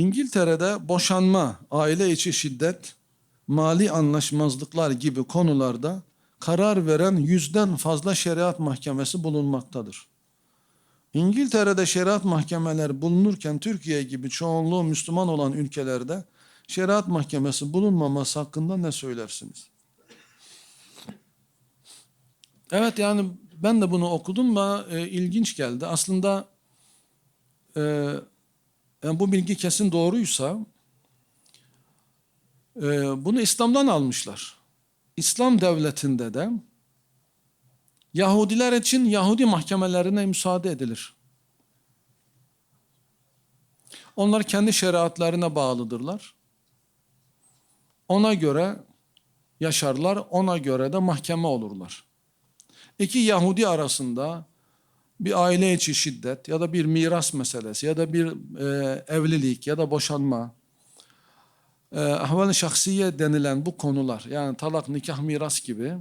İngiltere'de boşanma, aile içi şiddet, mali anlaşmazlıklar gibi konularda karar veren yüzden fazla şeriat mahkemesi bulunmaktadır. İngiltere'de şeriat mahkemeler bulunurken Türkiye gibi çoğunluğu Müslüman olan ülkelerde şeriat mahkemesi bulunmaması hakkında ne söylersiniz? Evet yani ben de bunu okudum ve e, ilginç geldi. Aslında e, yani bu bilgi kesin doğruysa e, bunu İslam'dan almışlar. İslam devletinde de Yahudiler için Yahudi mahkemelerine müsaade edilir. Onlar kendi şeriatlarına bağlıdırlar. Ona göre yaşarlar, ona göre de mahkeme olurlar. İki Yahudi arasında bir aile içi şiddet ya da bir miras meselesi ya da bir e, evlilik ya da boşanma, e, ahval-i şahsiye denilen bu konular yani talak, nikah, miras gibi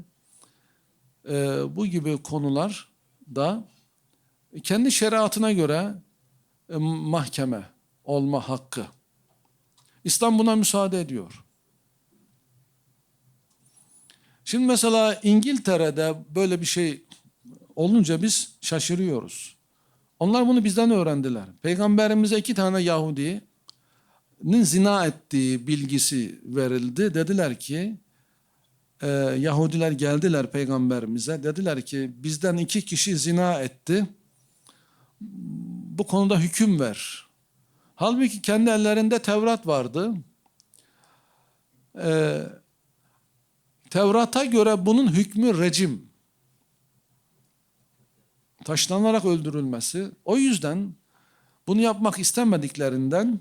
e, bu gibi konular da kendi şeriatına göre e, mahkeme olma hakkı. İslam buna müsaade ediyor. Şimdi mesela İngiltere'de böyle bir şey olunca biz şaşırıyoruz. Onlar bunu bizden öğrendiler. Peygamberimize iki tane Yahudi'nin zina ettiği bilgisi verildi. Dediler ki e, Yahudiler geldiler peygamberimize. Dediler ki bizden iki kişi zina etti. Bu konuda hüküm ver. Halbuki kendi ellerinde Tevrat vardı. Ee, Tevrat'a göre bunun hükmü rejim. Taşlanarak öldürülmesi. O yüzden bunu yapmak istemediklerinden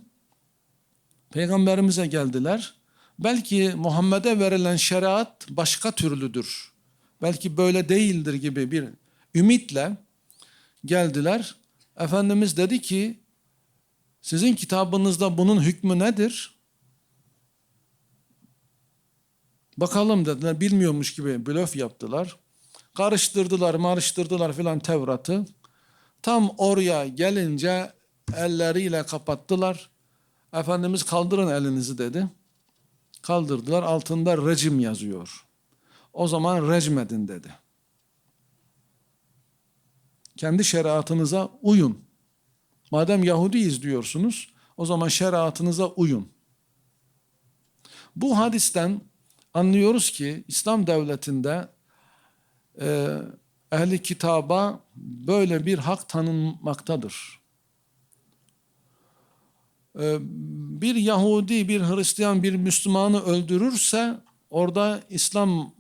peygamberimize geldiler. Belki Muhammed'e verilen şeriat başka türlüdür. Belki böyle değildir gibi bir ümitle geldiler. Efendimiz dedi ki sizin kitabınızda bunun hükmü nedir? Bakalım dediler. Bilmiyormuş gibi blöf yaptılar. Karıştırdılar, marıştırdılar filan Tevrat'ı. Tam oraya gelince elleriyle kapattılar. Efendimiz kaldırın elinizi dedi. Kaldırdılar. Altında rejim yazıyor. O zaman recmedin dedi. Kendi şeriatınıza uyun. Madem Yahudiyiz diyorsunuz, o zaman şeriatınıza uyun. Bu hadisten anlıyoruz ki İslam devletinde e, ehli kitaba böyle bir hak tanınmaktadır. E, bir Yahudi, bir Hristiyan, bir Müslümanı öldürürse orada İslam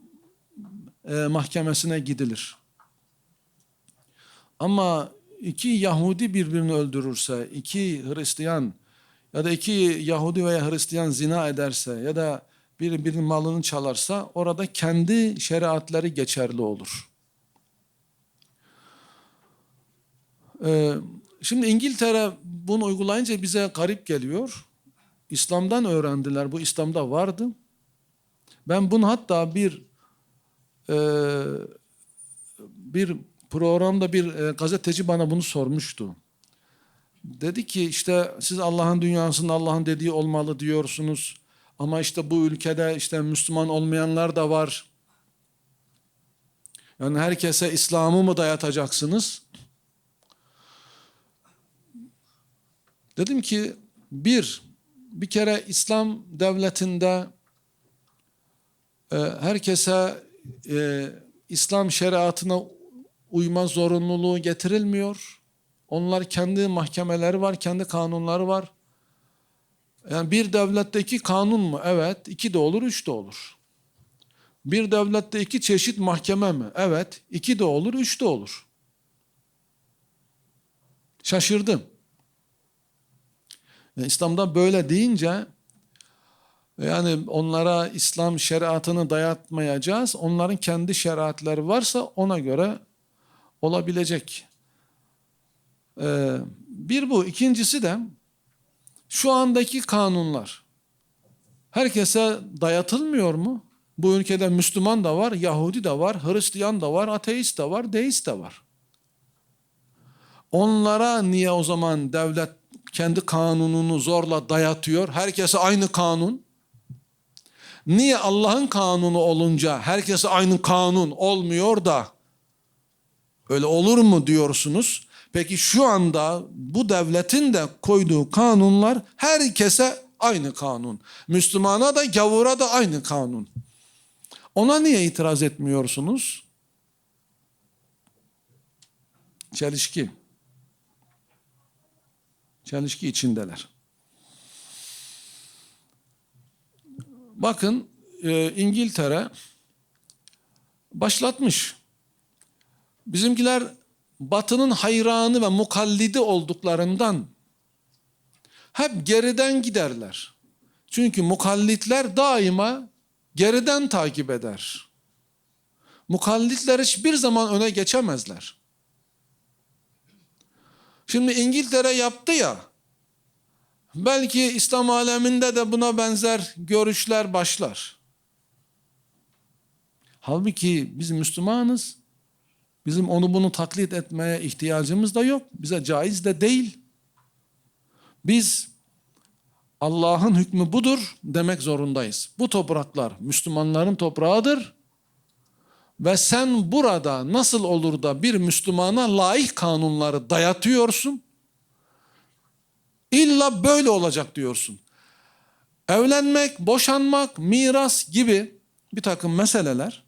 e, mahkemesine gidilir. Ama iki Yahudi birbirini öldürürse, iki Hristiyan ya da iki Yahudi veya Hristiyan zina ederse ya da birbirinin malını çalarsa orada kendi şeriatları geçerli olur. Ee, şimdi İngiltere bunu uygulayınca bize garip geliyor. İslam'dan öğrendiler. Bu İslam'da vardı. Ben bunu hatta bir e, bir programda bir e, gazeteci bana bunu sormuştu. Dedi ki işte siz Allah'ın dünyasında Allah'ın dediği olmalı diyorsunuz. Ama işte bu ülkede işte Müslüman olmayanlar da var. Yani herkese İslam'ı mı dayatacaksınız? Dedim ki bir, bir kere İslam devletinde e, herkese e, İslam şeriatına uyma zorunluluğu getirilmiyor. Onlar kendi mahkemeleri var, kendi kanunları var. Yani bir devlette iki kanun mu? Evet. iki de olur, üç de olur. Bir devlette iki çeşit mahkeme mi? Evet. iki de olur, üç de olur. Şaşırdım. Yani İslam'da böyle deyince yani onlara İslam şeriatını dayatmayacağız. Onların kendi şeriatları varsa ona göre olabilecek. Ee, bir bu. ikincisi de şu andaki kanunlar herkese dayatılmıyor mu? Bu ülkede Müslüman da var, Yahudi de var, Hristiyan da var, ateist de var, deist de var. Onlara niye o zaman devlet kendi kanununu zorla dayatıyor? Herkese aynı kanun. Niye Allah'ın kanunu olunca herkese aynı kanun olmuyor da öyle olur mu diyorsunuz? Peki şu anda bu devletin de koyduğu kanunlar herkese aynı kanun. Müslümana da gavura da aynı kanun. Ona niye itiraz etmiyorsunuz? Çelişki. Çelişki içindeler. Bakın e, İngiltere başlatmış. Bizimkiler batının hayranı ve mukallidi olduklarından hep geriden giderler. Çünkü mukallitler daima geriden takip eder. Mukallitler hiçbir zaman öne geçemezler. Şimdi İngiltere yaptı ya, belki İslam aleminde de buna benzer görüşler başlar. Halbuki biz Müslümanız. Bizim onu bunu taklit etmeye ihtiyacımız da yok. Bize caiz de değil. Biz Allah'ın hükmü budur demek zorundayız. Bu topraklar Müslümanların toprağıdır. Ve sen burada nasıl olur da bir Müslümana layık kanunları dayatıyorsun? İlla böyle olacak diyorsun. Evlenmek, boşanmak, miras gibi bir takım meseleler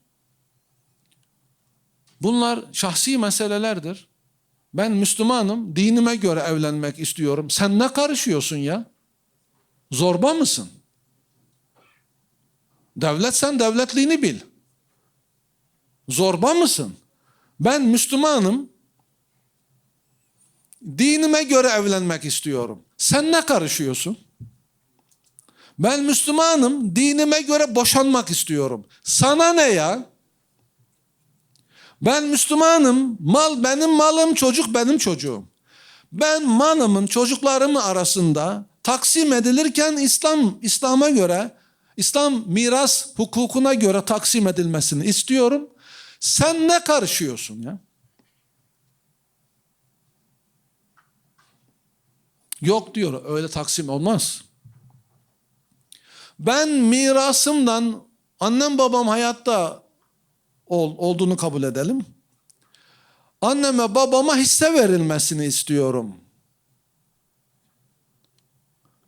bunlar şahsi meselelerdir. Ben Müslümanım, dinime göre evlenmek istiyorum. Sen ne karışıyorsun ya? Zorba mısın? Devlet sen devletliğini bil. Zorba mısın? Ben Müslümanım. Dinime göre evlenmek istiyorum. Sen ne karışıyorsun? Ben Müslümanım. Dinime göre boşanmak istiyorum. Sana ne ya? Ben Müslümanım. Mal benim malım, çocuk benim çocuğum. Ben malımın çocuklarım arasında taksim edilirken İslam İslam'a göre İslam miras hukukuna göre taksim edilmesini istiyorum. Sen ne karışıyorsun ya? Yok diyor öyle taksim olmaz. Ben mirasımdan annem babam hayatta ol, olduğunu kabul edelim. Anneme babama hisse verilmesini istiyorum.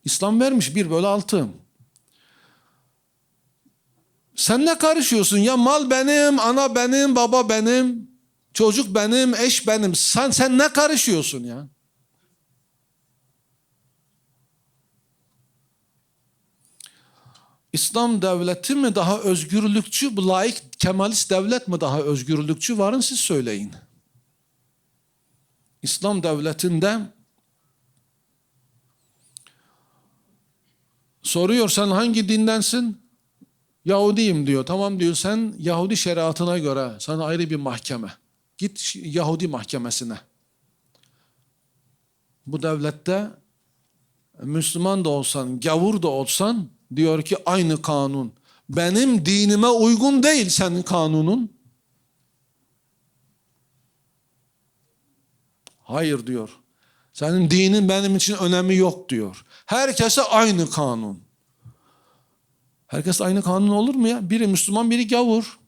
İslam vermiş bir bölü altı. Sen ne karışıyorsun ya mal benim, ana benim, baba benim, çocuk benim, eş benim. Sen sen ne karışıyorsun ya? İslam devleti mi daha özgürlükçü, bu laik kemalist devlet mi daha özgürlükçü? Varın siz söyleyin. İslam devletinde soruyor sen hangi dindensin? Yahudiyim diyor. Tamam diyor sen Yahudi şeriatına göre sana ayrı bir mahkeme. Git Yahudi mahkemesine. Bu devlette Müslüman da olsan, gavur da olsan diyor ki aynı kanun. Benim dinime uygun değil senin kanunun. Hayır diyor. Senin dinin benim için önemi yok diyor. Herkese aynı kanun. Herkes aynı kanun olur mu ya? Biri Müslüman, biri gavur.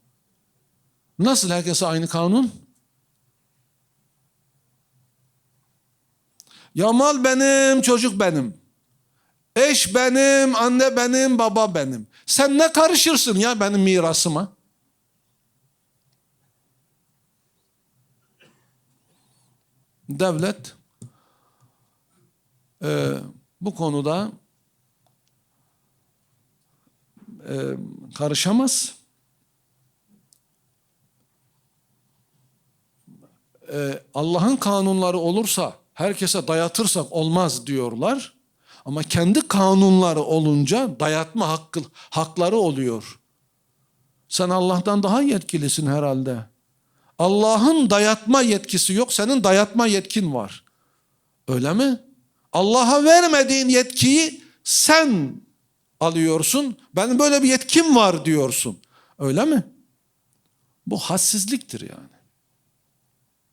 Nasıl herkese aynı kanun? Ya mal benim, çocuk benim. Eş benim, anne benim, baba benim. Sen ne karışırsın ya benim mirasıma? Devlet e, bu konuda e, karışamaz. E, Allah'ın kanunları olursa herkese dayatırsak olmaz diyorlar. Ama kendi kanunları olunca dayatma hakkı, hakları oluyor. Sen Allah'tan daha yetkilisin herhalde. Allah'ın dayatma yetkisi yok, senin dayatma yetkin var. Öyle mi? Allah'a vermediğin yetkiyi sen alıyorsun. Benim böyle bir yetkim var diyorsun. Öyle mi? Bu hassizliktir yani.